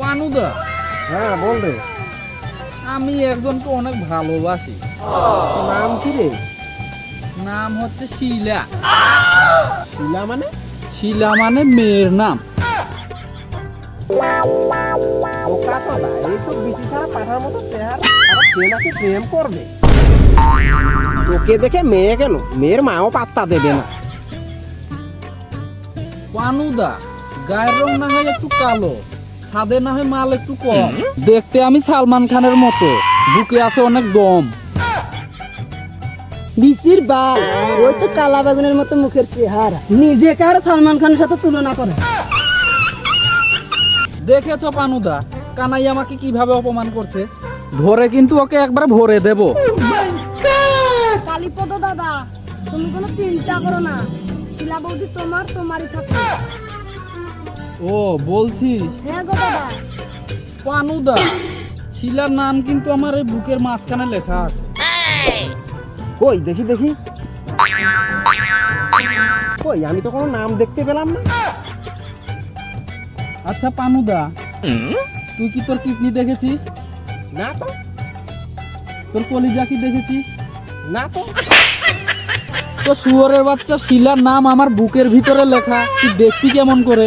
পানুদা। হ্যাঁ বল রে। আমি একজনকে অনেক ভালোবাসি। নাম কি রে? নাম হচ্ছে শিলা। শিলা মানে? শিলা মানে মেয়ের নাম। বোকা চোদা এই তো বিচি ছাড়া পাঠার মতো চেহারা। আর সে নাকি প্রেম করবে? তোকে দেখে মেয়ে কেন? মেয়ের মাও পাত্তা দেবে না। পানুদা গায়ের রং না হয় একটু কালো। ছাদে না হয় মাল একটু কম। দেখতে আমি সালমান খানের মতো। বুকে আছে অনেক দম বাল ওই তো কালা বেগুনের মতো মুখের চেহারা। নিজেকে আর সালমান খানের সাথে তুলনা করে? দেখেছ পানুদা কানাই আমাকে কীভাবে অপমান করছে? ধরে কিন্তু ওকে একবার ভরে দেব। কালীপদ দাদা তুমি কোনো চিন্তা করো না। শিলা বৌদি তোমার তোমারই থাকবে। ও বলছিস? হ্যাঁ গো দাদা পানুদা শিলার নাম কিন্তু আমার এই বুকের মাঝখানে লেখা আছে। কই দেখি দেখি। কই আমি তো কোনো নাম দেখতে পেলাম না। আচ্ছা পানুদা তুই কি তোর কিডনি দেখেছিস? না তো। তোর কলিজা কি দেখেছিস? না তো। তো শুয়োরের বাচ্চা শিলার নাম আমার বুকের ভিতরে লেখা তুই দেখবি কেমন করে?